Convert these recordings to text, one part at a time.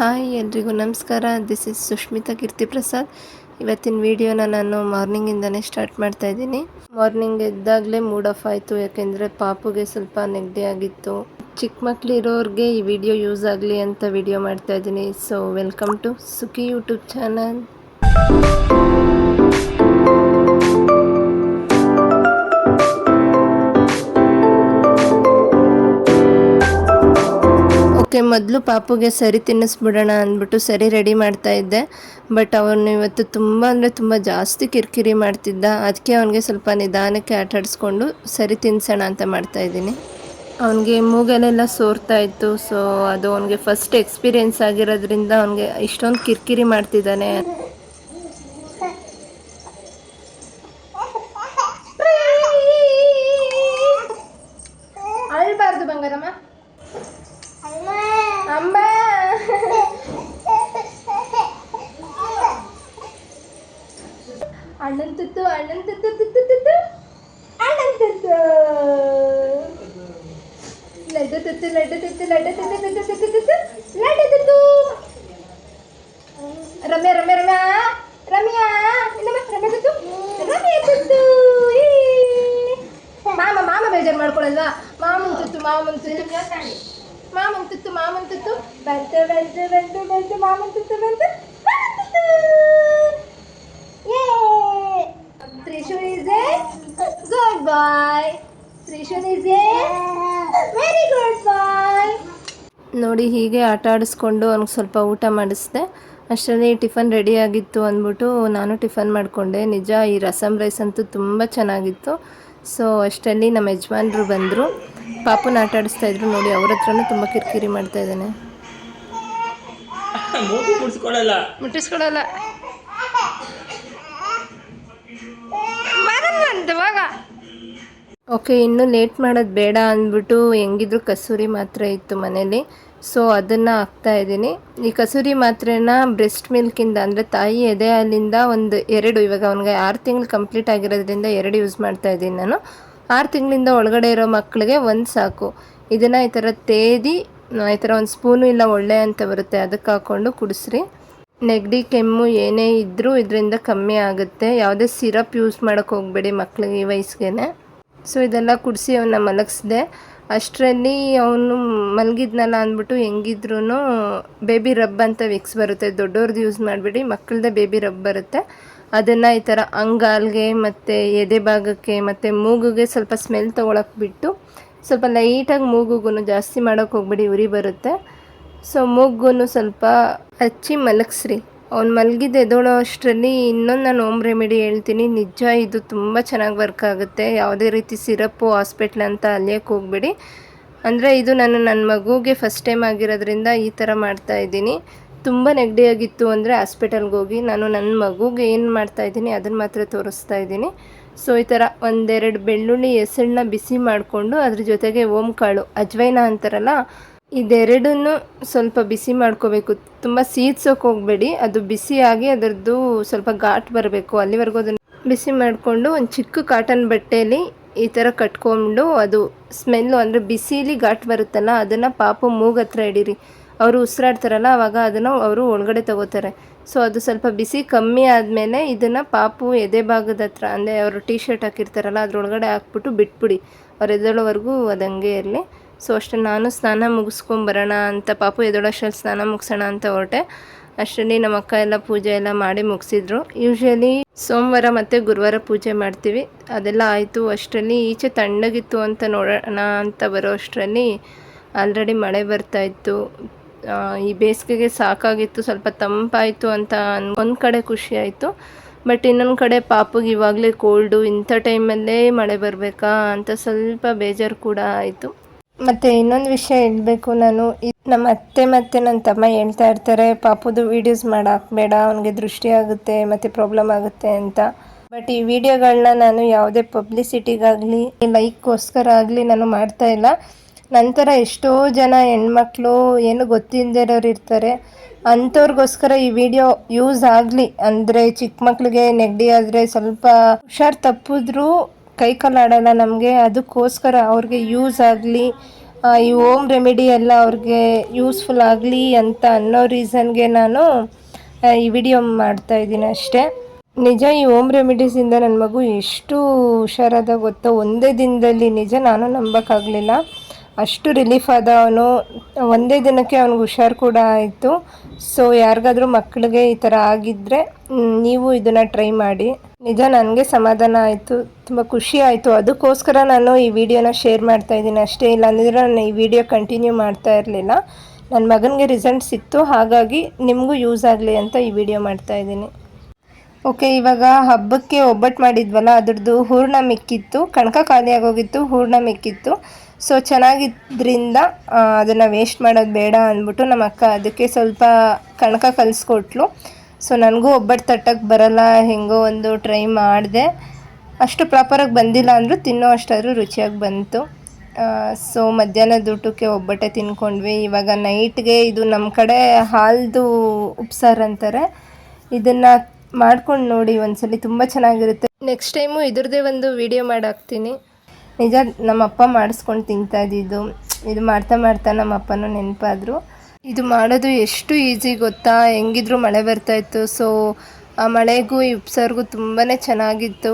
Hi ಎಲ್ರಿಗೂ ನಮಸ್ಕಾರ. This is Sushmita Keerthi Prasad ಇವತ್ತಿನ ವಿಡಿಯೋನ ನಾನು ಮಾರ್ನಿಂಗಿಂದನೇ ಸ್ಟಾರ್ಟ್ ಮಾಡ್ತಾ ಇದ್ದೀನಿ. ಮಾರ್ನಿಂಗ್ ಎದ್ದಾಗಲೇ ಮೂಡ್ ಆಫ್ ಆಯಿತು. ಯಾಕೆಂದರೆ ಪಾಪುಗೆ ಸ್ವಲ್ಪ ನೆಗಡಿ ಆಗಿತ್ತು. ಚಿಕ್ಕ ಮಕ್ಳು ಇರೋರಿಗೆ ಈ ವಿಡಿಯೋ ಯೂಸ್ ಆಗಲಿ ಅಂತ ವಿಡಿಯೋ ಮಾಡ್ತಾ ಇದ್ದೀನಿ. So welcome to Sukhi YouTube channel okay, ಮೊದಲು ಪಾಪುಗೆ ಸರಿ ತಿನ್ನಿಸ್ಬಿಡೋಣ ಅಂದ್ಬಿಟ್ಟು ಸರಿ ರೆಡಿ ಮಾಡ್ತಾ ಇದ್ದೆ. ಬಟ್ ಅವನು ಇವತ್ತು ತುಂಬ ಅಂದರೆ ತುಂಬ ಜಾಸ್ತಿ ಕಿರಿಕಿರಿ ಮಾಡ್ತಿದ್ದ. ಅದಕ್ಕೆ ಅವನಿಗೆ ಸ್ವಲ್ಪ ನಿಧಾನಕ್ಕೆ ಆಟಾಡಿಸ್ಕೊಂಡು ಸರಿ ತಿನ್ನಿಸೋಣ ಅಂತ ಮಾಡ್ತಾ ಇದ್ದೀನಿ. ಅವನಿಗೆ ಮೂಗಲೆಲ್ಲ ಸೋರ್ತಾ ಇತ್ತು. ಸೊ ಅದು ಅವನಿಗೆ ಫಸ್ಟ್ ಎಕ್ಸ್ಪೀರಿಯೆನ್ಸ್ ಆಗಿರೋದ್ರಿಂದ ಅವನಿಗೆ ಇಷ್ಟೊಂದು ಕಿರಿಕಿರಿ ಮಾಡ್ತಿದ್ದಾನೆ. ಬಂಗಾರಮ್ಮ. ಲಡ್ಡು ತುತ್ತು ಲಡ್ಡು ತುತ್ತು ಲಡ್ಡು ತುತ್ತು ತುತ್ತು ತುತ್ತು ತುತ್ತು ಲಡ್ಡು ತುತ್ತು ರಮ್ಯಾ ರಮ್ಯಾ ರಮ್ಯಾ ರಮ್ಯಾ ಇಲ್ಲಮ್ಮ ರಮ್ಯಾ ತುತ್ತು ರಮ್ಯಾ ತುತ್ತು ಈ. ಮಾಮ ಮಾಮ ಬೇಜಾರು ಮಾಡ್ಕೊಳಲ್ವಾ ಮಾಮನ್ ತುತ್ತು ಮಾಮನ್ ತುತ್ತು ಮಾಮನ್ ತುತ್ತು ಮಾಮನ್ ತುತ್ತು ಬಂತು ಬಂತು ಬಂತು ಬಂತು ಮಾಮನ್ ತುತ್ತು ಬಂತು ಮಾಮನ್ ತುತ್ತು Yay! Trishul is a good boy. ನೋಡಿ ಹೀಗೆ ಆಟ ಆಡಿಸ್ಕೊಂಡು ಅವ್ನಿಗೆ ಸ್ವಲ್ಪ ಊಟ ಮಾಡಿಸಿದೆ. ಅಷ್ಟರಲ್ಲಿ ಟಿಫನ್ ರೆಡಿ ಆಗಿತ್ತು ಅಂದ್ಬಿಟ್ಟು ನಾನು ಟಿಫನ್ ಮಾಡಿಕೊಂಡೆ. ನಿಜ ಈ ರಸಮ್ ರೈಸ್ ಅಂತೂ ತುಂಬ ಚೆನ್ನಾಗಿತ್ತು. ಸೊ ಅಷ್ಟರಲ್ಲಿ ನಮ್ಮ ಯಜಮಾನ್ರು ಬಂದರು. ಪಾಪನ ಆಟ ಆಡಿಸ್ತಾ ಇದ್ರು ನೋಡಿ ಅವ್ರ ಹತ್ರನೂ ತುಂಬ ಕಿರಿಕಿರಿ ಮಾಡ್ತಾ ಇದ್ದಾನೆ. ಮುಟ್ಟಿಸ್ಕೊಳಲ್ಲ ಓಕೆ, ಇನ್ನು ಲೇಟ್ ಮಾಡೋದು ಬೇಡ ಅಂದ್ಬಿಟ್ಟು ಹೆಂಗಿದ್ರು ಕಸೂರಿ ಮಾತ್ರ ಇತ್ತು ಮನೇಲಿ. ಸೊ, ಅದನ್ನು ಹಾಕ್ತಾ ಇದ್ದೀನಿ. ಈ ಕಸೂರಿ ಮಾತ್ರೆನ ಬ್ರೆಸ್ಟ್ ಮಿಲ್ಕಿಂದ, ಅಂದರೆ ತಾಯಿ ಎದೆ ಅಲ್ಲಿಂದ ಒಂದು ಎರಡು, ಇವಾಗ ಅವನಿಗೆ ಆರು ತಿಂಗಳು ಕಂಪ್ಲೀಟ್ ಆಗಿರೋದ್ರಿಂದ ಎರಡು ಯೂಸ್ ಮಾಡ್ತಾ ಇದ್ದೀನಿ ನಾನು. ಆರು ತಿಂಗಳಿಂದ ಒಳಗಡೆ ಇರೋ ಮಕ್ಕಳಿಗೆ ಒಂದು ಸಾಕು. ಇದನ್ನು ಈ ಥರ ತೇದಿ ಈ ಥರ ಒಂದು ಸ್ಪೂನು ಇಲ್ಲ ಒಳ್ಳೆ ಅಂತ ಬರುತ್ತೆ ಅದಕ್ಕೆ ಹಾಕ್ಕೊಂಡು ಕುಡಿಸ್ರಿ. ನೆಗಡಿ, ಕೆಮ್ಮು ಏನೇ ಇದ್ದರೂ ಇದರಿಂದ ಕಮ್ಮಿ ಆಗುತ್ತೆ. ಯಾವುದೇ ಸಿರಪ್ ಯೂಸ್ ಮಾಡೋಕ್ಕೆ ಹೋಗಬೇಡಿ ಮಕ್ಕಳಿಗೆ ಈ ವಯಸ್ಸಿಗೆ ಸೊ ಇದೆಲ್ಲ ಕುಡಿಸಿ ಅವನ್ನ ಮಲಗಿಸ್ದೆ. ಅಷ್ಟರಲ್ಲಿ ಅವನು ಮಲಗಿದ್ನಲ್ಲ ಅಂದ್ಬಿಟ್ಟು ಹೆಂಗಿದ್ರೂ ಬೇಬಿ ರಬ್ ಅಂತ ವಿಕ್ಸ್ ಬರುತ್ತೆ. ದೊಡ್ಡವ್ರದ್ದು ಯೂಸ್ ಮಾಡಿಬಿಡಿ, ಮಕ್ಕಳದೇ ಬೇಬಿ ರಬ್ ಬರುತ್ತೆ. ಅದನ್ನು ಈ ಥರ ಅಂಗಾಲ್ಗೆ ಮತ್ತು ಎದೆ ಭಾಗಕ್ಕೆ ಮತ್ತು ಮೂಗುಗೆ ಸ್ವಲ್ಪ ಸ್ಮೆಲ್ ತೊಗೊಳಕ್ಕೆ ಬಿಟ್ಟು ಸ್ವಲ್ಪ ಲೈಟಾಗಿ ಮೂಗುಗೂ ಜಾಸ್ತಿ ಮಾಡೋಕ್ಕೆ ಹೋಗ್ಬಿಡಿ, ಉರಿ ಬರುತ್ತೆ. ಸೊ ಮೂಗು ಸ್ವಲ್ಪ ಹಚ್ಚಿ ಮಲಗಿಸ್ರಿ. ಅವ್ನು ಮಲಗಿದ್ದು ಎದೋಳೋ ಅಷ್ಟರಲ್ಲಿ ಇನ್ನೊಂದು ನಾನು ಓಮ್ ರೆಮಿಡಿ ಹೇಳ್ತೀನಿ. ನಿಜ, ಇದು ತುಂಬ ಚೆನ್ನಾಗಿ ವರ್ಕ್ ಆಗುತ್ತೆ. ಯಾವುದೇ ರೀತಿ ಸಿರಪ್ಪು, ಹಾಸ್ಪಿಟ್ಲ್ ಅಂತ ಅಲ್ಲೇ ಹೋಗ್ಬೇಡಿ. ಅಂದರೆ ಇದು ನಾನು ನನ್ನ ಮಗುಗೆ ಫಸ್ಟ್ ಟೈಮ್ ಆಗಿರೋದ್ರಿಂದ ಈ ಥರ ಮಾಡ್ತಾ ಇದ್ದೀನಿ. ತುಂಬ ನೆಗಡಿಯಾಗಿತ್ತು ಅಂದರೆ ಹಾಸ್ಪಿಟಲ್ಗೆ ಹೋಗಿ ನಾನು ನನ್ನ ಮಗುಗೆ ಏನು ಮಾಡ್ತಾ ಇದ್ದೀನಿ ಅದನ್ನು ಮಾತ್ರ ತೋರಿಸ್ತಾ ಇದ್ದೀನಿ. ಸೊ, ಈ ಥರ ಒಂದೆರಡು ಬೆಳ್ಳುಳ್ಳಿ ಹೆಸಳನ್ನ ಬಿಸಿ ಮಾಡಿಕೊಂಡು ಅದ್ರ ಜೊತೆಗೆ ಓಂಕಾಳು ಅಜ್ವೈನ ಅಂತಾರಲ್ಲ ಇದೆರಡನ್ನು ಸ್ವಲ್ಪ ಬಿಸಿ ಮಾಡ್ಕೋಬೇಕು. ತುಂಬ ಸೀದ್ಸೋಕೆ ಹೋಗಬೇಡಿ. ಅದು ಬಿಸಿಯಾಗಿ ಅದರದ್ದು ಸ್ವಲ್ಪ ಘಾಟ್ ಬರಬೇಕು. ಅಲ್ಲಿವರೆಗೂ ಅದನ್ನು ಬಿಸಿ ಮಾಡಿಕೊಂಡು ಒಂದು ಚಿಕ್ಕ ಕಾಟನ್ ಬಟ್ಟೆಯಲ್ಲಿ ಈ ಥರ ಕಟ್ಕೊಂಡು ಅದು ಸ್ಮೆಲ್ಲು ಅಂದರೆ ಬಿಸಿಲಿ ಘಾಟ್ ಬರುತ್ತಲ್ಲ, ಅದನ್ನು ಪಾಪು ಮೂಗು ಹತ್ರ ಹಿಡೀರಿ ಅವರು ಉಸಿರಾಡ್ತಾರಲ್ಲ ಆವಾಗ ಅದನ್ನು ಅವರು ಒಳಗಡೆ ತಗೋತಾರೆ. ಸೊ ಅದು ಸ್ವಲ್ಪ ಬಿಸಿ ಕಮ್ಮಿ ಆದಮೇಲೆ ಇದನ್ನು ಪಾಪು ಎದೆ ಭಾಗದ ಹತ್ರ, ಅಂದರೆ ಅವರು ಟೀ ಶರ್ಟ್ ಹಾಕಿರ್ತಾರಲ್ಲ, ಅದ್ರೊಳಗಡೆ ಹಾಕ್ಬಿಟ್ಟು ಬಿಟ್ಬಿಡಿ. ಅವ್ರು ಎದ್ದೇಳೋವರೆಗೂ ಅದು ಇರಲಿ. ಸೊ ಅಷ್ಟು, ನಾನು ಸ್ನಾನ ಮುಗಿಸ್ಕೊಂಬರೋಣ ಅಂತ, ಪಾಪು ಎದೊಳಷ್ಟರಲ್ಲಿ ಸ್ನಾನ ಮುಗಿಸೋಣ ಅಂತ ಹೊರಟೆ. ಅಷ್ಟರಲ್ಲಿ ನಮ್ಮ ಅಕ್ಕ ಎಲ್ಲ ಪೂಜೆ ಎಲ್ಲ ಮಾಡಿ ಮುಗಿಸಿದ್ರು. ಯೂಶ್ವಲಿ ಸೋಮವಾರ ಮತ್ತು ಗುರುವಾರ ಪೂಜೆ ಮಾಡ್ತೀವಿ. ಅದೆಲ್ಲ ಆಯಿತು. ಅಷ್ಟರಲ್ಲಿ ಈಚೆ ತಣ್ಣಗಿತ್ತು ಅಂತ ನೋಡೋಣ ಅಂತ ಬರೋ ಅಷ್ಟರಲ್ಲಿ ಆಲ್ರೆಡಿ ಮಳೆ ಬರ್ತಾ ಇತ್ತು. ಈ ಬೇಸಿಗೆಗೆ ಸಾಕಾಗಿತ್ತು. ಸ್ವಲ್ಪ ತಂಪಾಯಿತು ಅಂತ ಒಂದು ಕಡೆ ಖುಷಿ ಆಯಿತು. ಬಟ್ ಇನ್ನೊಂದು ಕಡೆ ಪಾಪುಗೆ ಇವಾಗಲೇ ಕೋಲ್ಡು ಇಂಥ ಟೈಮಲ್ಲೇ ಮಳೆ ಬರಬೇಕಾ ಅಂತ ಸ್ವಲ್ಪ ಬೇಜಾರು ಕೂಡ ಆಯಿತು. ಮತ್ತು ಇನ್ನೊಂದು ವಿಷಯ ಹೇಳಬೇಕು ನಾನು. ನಮ್ಮ ಅತ್ತೆ ಮತ್ತೆ ನನ್ನ ತಮ್ಮ ಹೇಳ್ತಾ ಇರ್ತಾರೆ, ಪಾಪುದು ವೀಡಿಯೋಸ್ ಮಾಡಾಕ್ಬೇಡ, ಅವನಿಗೆ ದೃಷ್ಟಿ ಆಗುತ್ತೆ, ಮತ್ತು ಪ್ರಾಬ್ಲಮ್ ಆಗುತ್ತೆ ಅಂತ. ಬಟ್ ಈ ವಿಡಿಯೋಗಳನ್ನ ನಾನು ಯಾವುದೇ ಪಬ್ಲಿಸಿಟಿಗಾಗಲಿ ಲೈಕ್ಗೋಸ್ಕರ ಆಗಲಿ ನಾನು ಮಾಡ್ತಾ ಇಲ್ಲ. ನಂತರ ಎಷ್ಟೋ ಜನ ಹೆಣ್ಮಕ್ಳು ಏನು ಗೊತ್ತಿಲ್ಲದೆ ಇರೋರು ಇರ್ತಾರೆ. ಅಂಥವ್ರಿಗೋಸ್ಕರ ಈ ವಿಡಿಯೋ ಯೂಸ್ ಆಗಲಿ. ಅಂದರೆ ಚಿಕ್ಕ ಮಕ್ಳಿಗೆ ನೆಗಡಿ ಆದರೆ ಸ್ವಲ್ಪ ಹುಷಾರು ತಪ್ಪಿದ್ರೂ ಕೈ ಕಾಲಾಡಲ್ಲ ನಮಗೆ ಅದಕ್ಕೋಸ್ಕರ ಅವ್ರಿಗೆ ಯೂಸ್ ಆಗಲಿ ಈ ಓಮ್ ರೆಮಿಡಿ ಎಲ್ಲ ಅವ್ರಿಗೆ ಯೂಸ್ಫುಲ್ ಆಗಲಿ ಅಂತ ಅನ್ನೋ ರೀಸನ್ಗೆ ನಾನು ಈ ವಿಡಿಯೋ ಮಾಡ್ತಾ ಇದ್ದೀನಿ ಅಷ್ಟೇ. ನಿಜ, ಈ ಓಮ್ ರೆಮಿಡೀಸಿಂದ ನನ್ನ ಮಗು ಎಷ್ಟು ಹುಷಾರಾದ ಗೊತ್ತಾ, ಒಂದೇ ದಿನದಲ್ಲಿ ನಿಜ ನಾನು ನಂಬೋಕ್ಕಾಗಲಿಲ್ಲ. ಅಷ್ಟು ರಿಲೀಫ್ ಆದ ಅವನು ಒಂದೇ ದಿನಕ್ಕೆ ಅವ್ನಿಗೆ ಹುಷಾರು ಕೂಡ ಆಯಿತು. ಸೊ ಯಾರಿಗಾದರೂ ಮಕ್ಕಳಿಗೆ ಈ ಥರ ಆಗಿದ್ದರೆ ನೀವು ಇದನ್ನು ಟ್ರೈ ಮಾಡಿ. ನಿಜ, ನನಗೆ ಸಮಾಧಾನ ಆಯಿತು, ತುಂಬ ಖುಷಿ ಆಯಿತು. ಅದಕ್ಕೋಸ್ಕರ ನಾನು ಈ ವಿಡಿಯೋನ ಶೇರ್ ಮಾಡ್ತಾ ಇದ್ದೀನಿ ಅಷ್ಟೇ. ಇಲ್ಲ ಅಂದಿದ್ರೆ ನಾನು ಈ ವಿಡಿಯೋ ಕಂಟಿನ್ಯೂ ಮಾಡ್ತಾ ಇರಲಿಲ್ಲ. ನನ್ನ ಮಗನಿಗೆ ರಿಸಲ್ಟ್ ಸಿಕ್ತು, ಹಾಗಾಗಿ ನಿಮಗೂ ಯೂಸ್ ಆಗಲಿ ಅಂತ ಈ ವಿಡಿಯೋ ಮಾಡ್ತಾ ಇದ್ದೀನಿ. ಓಕೆ ಇವಾಗ ಹಬ್ಬಕ್ಕೆ ಒಬ್ಬಟ್ಟು ಮಾಡಿದ್ವಲ್ಲ, ಅದ್ರದ್ದು ಹೂರ್ಣ ಮಿಕ್ಕಿತ್ತು. ಕಣಕ ಖಾಲಿ ಆಗೋಗಿತ್ತು, ಹೂರ್ಣ ಮಿಕ್ಕಿತ್ತು. ಸೊ ಚೆನ್ನಾಗಿದ್ದರಿಂದ ಅದನ್ನು ವೇಸ್ಟ್ ಮಾಡೋದು ಬೇಡ ಅಂದ್ಬಿಟ್ಟು ನಮ್ಮ ಅಕ್ಕ ಅದಕ್ಕೆ ಸ್ವಲ್ಪ ಕಣಕ ಕಲಿಸ್ಕೊಟ್ಲು. ಸೊ ನನಗೂ ಒಬ್ಬಟ್ಟು ತಟ್ಟಕ್ಕೆ ಬರಲ್ಲ, ಹೆಂಗೋ ಒಂದು ಟ್ರೈ ಮಾಡಿದೆ. ಅಷ್ಟು ಪ್ರಾಪರಾಗಿ ಬಂದಿಲ್ಲ ಅಂದರೂ ತಿನ್ನೋ ಅಷ್ಟಾದರೂ ರುಚಿಯಾಗಿ ಬಂತು. ಸೊ ಮಧ್ಯಾಹ್ನದ ಊಟಕ್ಕೆ ಒಬ್ಬಟ್ಟೆ ತಿನ್ಕೊಂಡ್ವಿ. ಇವಾಗ ನೈಟ್ಗೆ ಇದು ನಮ್ಮ ಕಡೆ ಹಾಲ್ದು ಉಪ್ಸಾರು ಅಂತಾರೆ. ಇದನ್ನು ಮಾಡ್ಕೊಂಡು ನೋಡಿ, ಒಂದ್ಸಲಿ ತುಂಬ ಚೆನ್ನಾಗಿರುತ್ತೆ. ನೆಕ್ಸ್ಟ್ ಟೈಮು ಇದ್ರದ್ದೇ ಒಂದು ವಿಡಿಯೋ ಮಾಡಾಕ್ತೀನಿ. ನಿಜ ನಮ್ಮ ಅಪ್ಪ ಮಾಡಿಸ್ಕೊಂಡು ಇದ್ದಿದ್ದು. ಇದು ಮಾಡ್ತಾ ಮಾಡ್ತಾ ನಮ್ಮ ಅಪ್ಪನೂ ನೆನಪಾದರು. ಇದು ಮಾಡೋದು ಎಷ್ಟು ಈಸಿ ಗೊತ್ತಾ? ಹೆಂಗಿದ್ರು ಮಳೆ ಬರ್ತಾ ಇತ್ತು. ಸೊ ಆ ಮಳೆಗೂ, ಈ ಉಪ್ಸಾರಿಗೂ ತುಂಬಾ ಚೆನ್ನಾಗಿತ್ತು.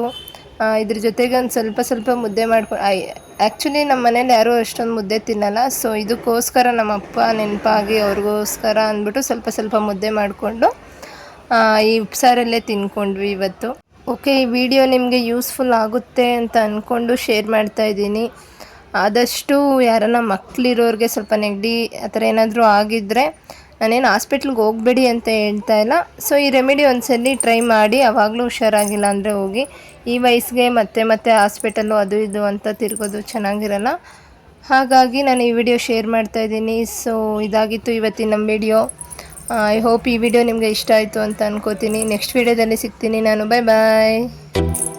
ಇದ್ರ ಜೊತೆಗೆ ಒಂದು ಸ್ವಲ್ಪ ಸ್ವಲ್ಪ ಮುದ್ದೆ ಮಾಡ್ಕೊಂಡು ಆ್ಯಕ್ಚುಲಿ ನಮ್ಮ ಮನೇಲಿ ಯಾರೂ ಅಷ್ಟೊಂದು ಮುದ್ದೆ ತಿನ್ನಲ್ಲ. ಸೊ ಇದಕ್ಕೋಸ್ಕರ ನಮ್ಮ ಅಪ್ಪ ನೆನಪಾಗಿ ಅವ್ರಿಗೋಸ್ಕರ ಅಂದ್ಬಿಟ್ಟು ಸ್ವಲ್ಪ ಸ್ವಲ್ಪ ಮುದ್ದೆ ಮಾಡಿಕೊಂಡು ಈ ಉಪ್ಸಾರಲ್ಲೇ ತಿನ್ಕೊಂಡ್ವಿ ಇವತ್ತು. ಓಕೆ ಈ ವಿಡಿಯೋ ನಿಮಗೆ ಯೂಸ್ಫುಲ್ ಆಗುತ್ತೆ ಅಂತ ಅಂದ್ಕೊಂಡು ಶೇರ್ ಮಾಡ್ತಾ ಇದ್ದೀನಿ. ಆದಷ್ಟು ಯಾರನ್ನ ಮಕ್ಕಳಿರೋರಿಗೆ ಸ್ವಲ್ಪ ನೆಗಡಿ ಆ ಥರ ಏನಾದರೂ ಆಗಿದ್ದರೆ ನಾನೇನು ಹಾಸ್ಪಿಟ್ಲಿಗೆ ಹೋಗಬೇಡಿ ಅಂತ ಹೇಳ್ತಾ ಇಲ್ಲ. ಸೊ ಈ ರೆಮಿಡಿ ಒಂದ್ಸಲಿ ಟ್ರೈ ಮಾಡಿ ಯಾವಾಗಲೂ ಹುಷಾರಾಗಿಲ್ಲ ಅಂದರೆ ಹೋಗಿ, ಈ ವಯಸ್ಸಿಗೆ ಮತ್ತೆ ಮತ್ತೆ ಹಾಸ್ಪಿಟಲ್ಲು ಅದು ಇದು ಅಂತ ತಿರ್ಗೋದು ಚೆನ್ನಾಗಿರಲ್ಲ. ಹಾಗಾಗಿ ನಾನು ಈ ವಿಡಿಯೋ ಶೇರ್ ಮಾಡ್ತಾ ಇದ್ದೀನಿ. ಸೊ ಇದಾಗಿತ್ತು ಇವತ್ತಿನ ನಮ್ಮ ವಿಡಿಯೋ ಐ ಹೋಪ್ ಈ ವಿಡಿಯೋ ನಿಮಗೆ ಇಷ್ಟ ಆಯಿತು ಅಂತ ಅನ್ಕೋತೀನಿ. ನೆಕ್ಸ್ಟ್ ವಿಡಿಯೋದಲ್ಲಿ ಸಿಗ್ತೀನಿ ನಾನು. ಬಾಯ್ ಬಾಯ್